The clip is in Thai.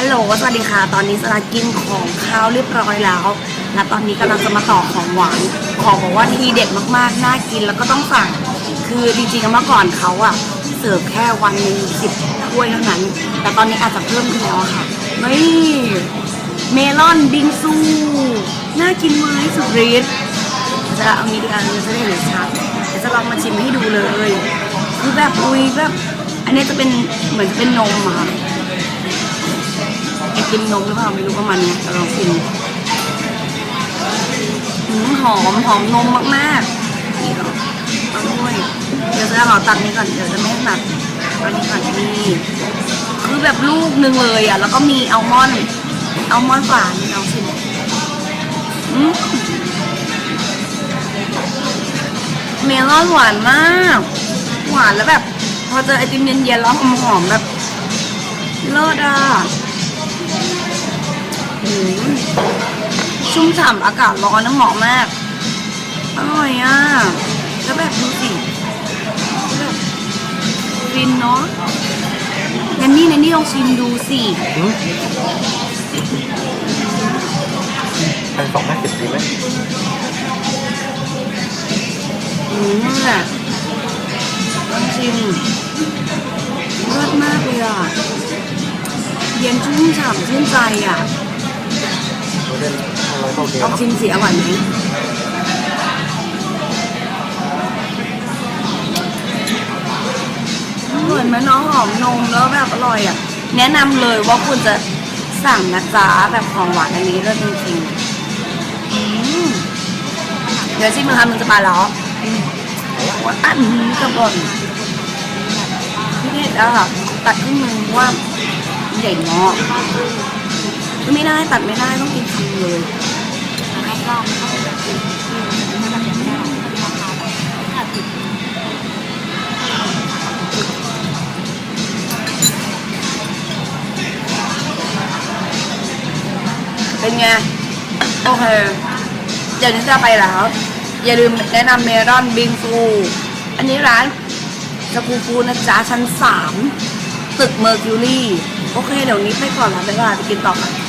ฮัลโหล สวัสดีค่ะ ตอนนี้สลากินของข้าวเรียบร้อยแล้ว และตอนนี้กำลังจะมาต่อของหวาน ของบอกว่าทีเด็ดมากๆ น่ากินแล้วก็ต้องสั่ง คือจริงๆเมื่อก่อนเขาอะเสิร์ฟแค่วันหนึ่งสิบถ้วยเท่านั้น แต่ตอนนี้อาจจะเพิ่มขึ้นแล้วค่ะ นี่เมลอนบิงซู น่ากินไหมสุดฤทธิ์จะเอางี้ดีกว่าเราจะได้เห็นชัดเดี๋ยวจะลองมาชิมให้ดูเลย คือแบบอุ้ยแบบ อันนี้จะเป็นเหมือนจะเป็นนมอะค่ะ ไอติมนมหรือเปล่าไม่รู้ประมาณเนี้ยแต่ลองชิมหืมหอมหอมนมมากๆนี่ก็เอาด้วยเดี๋ยวจะขอตัดนี้ก่อนเดี๋ยวจะไม่ตัดอันนี้ก่อนนี่คือแบบลูกหนึ่งเลยอะ แล้วก็มีอัลมอนด์อัลมอนด์หวานนี่ลองชิมเมลอนหวานมาก หวานแล้วแบบ พอเจอไอติมเย็นๆแล้วหอมๆแบบเลิศอะ ชุ่มฉ่ำอากาศร้อนน้ำเหมาะมาก อร่อยอะ แล้วแบบดูสิแบบฟินเนาะแนนนี่แนนนี่ลองชิมดูสิอืมเป็นสองห้าสิบดีไหมอืมแหละลองชิมเลิศมากเลยอะ เย็นชุ่มฉ่ำชื่นใจอะเราเลอะไรก็โอเคลองชิมสิอร่อยไหมเหมือนไหมน้องหอมนมแล้วแบบอร่อยอะ แนะนำเลยว่าคุณจะสั่งนะจ๊ะแบบของหวานอันนี้เลิศจริงๆอืมเดี๋ยวชิมมือคำมันจะมาแล้วว่าอันนี้กระบอนพี่เทศอะตัดครึ่งหนึงเพราะว่าใหญ่เนาะ ไม่ได้ตัดไม่ได้ต้องกินคำเลยลองเป็นไง โอเค เดี๋ยวนี้จะไปแล้ว อย่าลืมแนะนำเมลอนบิงฟูอันนี้ร้านสกูฟูนะจ๊ะ ชั้นสามตึกเมอร์คิวรี่ โอเค เดี๋ยวนี้ไปก่อนแล้วเวลาไปกินต่อกัน